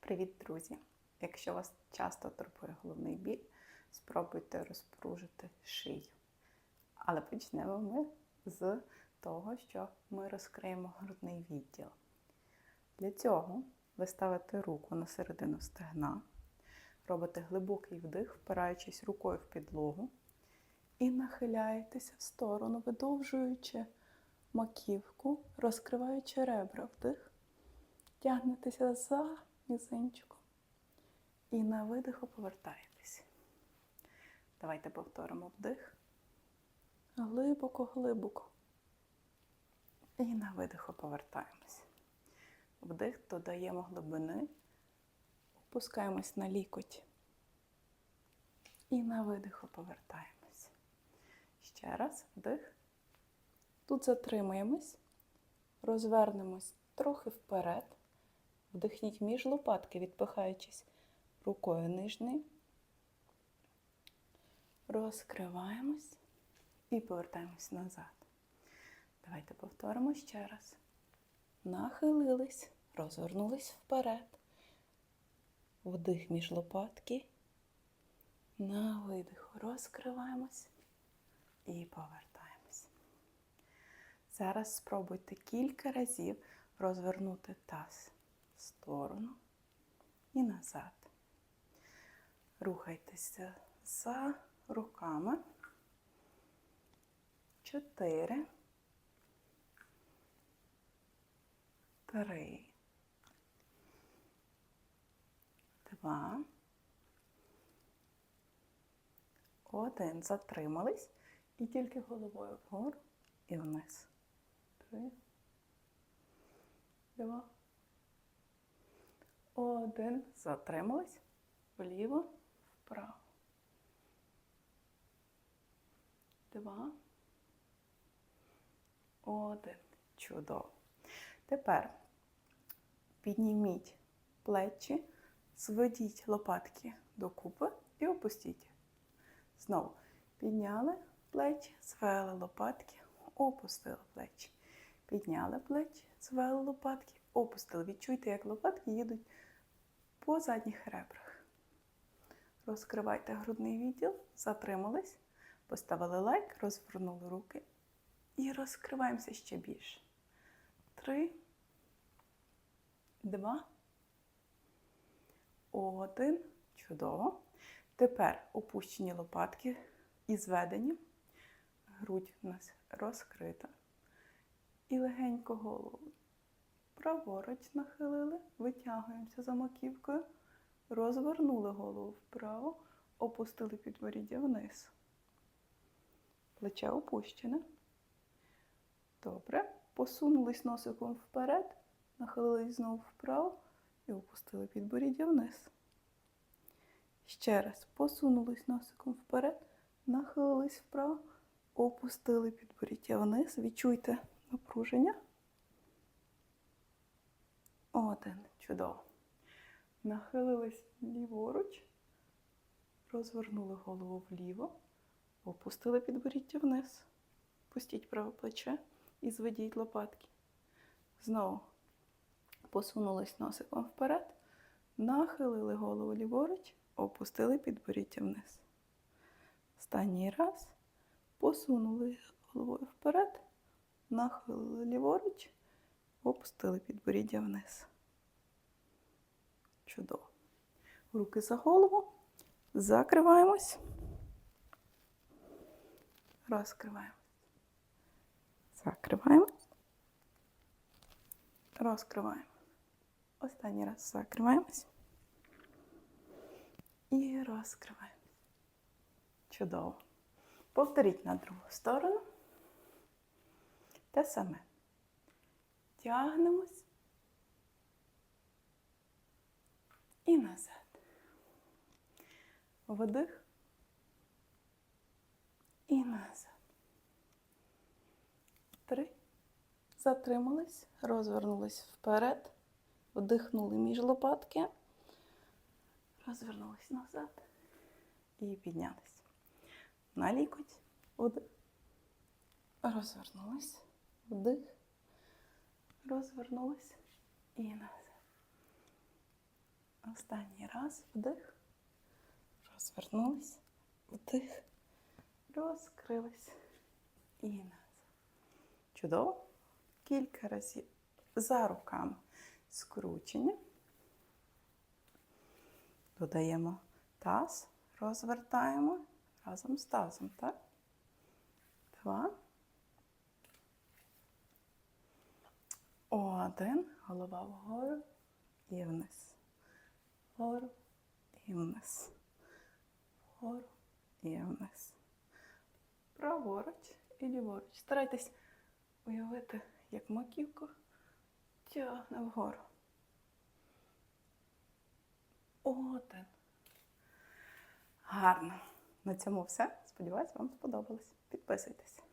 Привіт, друзі! Якщо вас часто турбує головний біль, спробуйте розпружити шию. Але почнемо ми з того, що ми розкриємо грудний відділ. Для цього ви ставите руку на середину стегна, робите глибокий вдих, впираючись рукою в підлогу, і нахиляєтеся в сторону, видовжуючи маківку, розкриваючи ребра вдих, тягнетеся за мізинчиком. І на видиху повертаєтесь. Давайте повторимо вдих. Глибоко, глибоко. І на видиху повертаємось. Вдих додаємо глибини, опускаємось на лікоть. І на видиху повертаємось. Ще раз вдих. Тут затримуємось, розвернемось трохи вперед. Вдихніть між лопатки, відпихаючись рукою нижньою. Розкриваємось і повертаємось назад. Давайте повторимо ще раз. Нахилились, розвернулись вперед. Вдих між лопатки. На видиху розкриваємось і повертаємось. Зараз спробуйте кілька разів розвернути таз сторону і назад. Рухайтеся за руками. Чотири. Три. Два. Один. Затримались. І тільки головою вгору і вниз. Три. Два. Один. Затримались. Вліво, вправо. Два. Один. Чудово. Тепер підніміть плечі, зведіть лопатки докупи і опустіть. Знову підняли плечі, звели лопатки, опустили плечі. Підняли плечі, звели лопатки, опустили. Відчуйте, як лопатки їдуть по задніх ребрах. Розкривайте грудний відділ, затримались, поставили лайк, розвернули руки і розкриваємося ще більше. Три, два, один. Чудово. Тепер опущені лопатки і зведені. Грудь у нас розкрита. І легенько голову праворуч нахилили, витягуємося за маківкою, розвернули голову вправо, опустили підборіддя вниз. Плече опущене. Добре. Посунулись носиком вперед, нахилились знову вправо і опустили підборіддя вниз. Ще раз посунулись носиком вперед, нахилились вправо, опустили підборіддя вниз. Відчуйте напруження. Один. Чудово. Нахилились ліворуч, розвернули голову вліво, опустили підборіддя вниз. Пустіть праве плече і зведіть лопатки. Знову посунулись носиком вперед, нахилили голову ліворуч, опустили підборіддя вниз. Останній раз посунули головою вперед, нахилили ліворуч, опустили підборіддя вниз. Чудово. Руки за голову. Закриваємось. Розкриваємо. Закриваємось. Розкриваємо. Останній раз закриваємось. І розкриваємо. Чудово. Повторіть на другу сторону. Те саме. Тягнемось. І назад. Вдих. І назад. Три. Затримались, розвернулись вперед, вдихнули між лопатки, розвернулись назад і піднялись. На лікоть. Вдих. Розвернулись. Вдих. Розвернулись і назад. Останній раз вдих. Розвернулись. Вдих. Розкрились. І назад. Чудово. Кілька разів за руками скручення. Додаємо таз, розвертаємо разом з тазом, так? Два. Один. Голова вгору і вниз. Вгору і вниз. Вгору і вниз. Праворуч і ліворуч. Старайтесь уявити, як маківку тягне вгору. Один. Гарно. На цьому все. Сподіваюсь, вам сподобалось. Підписуйтесь.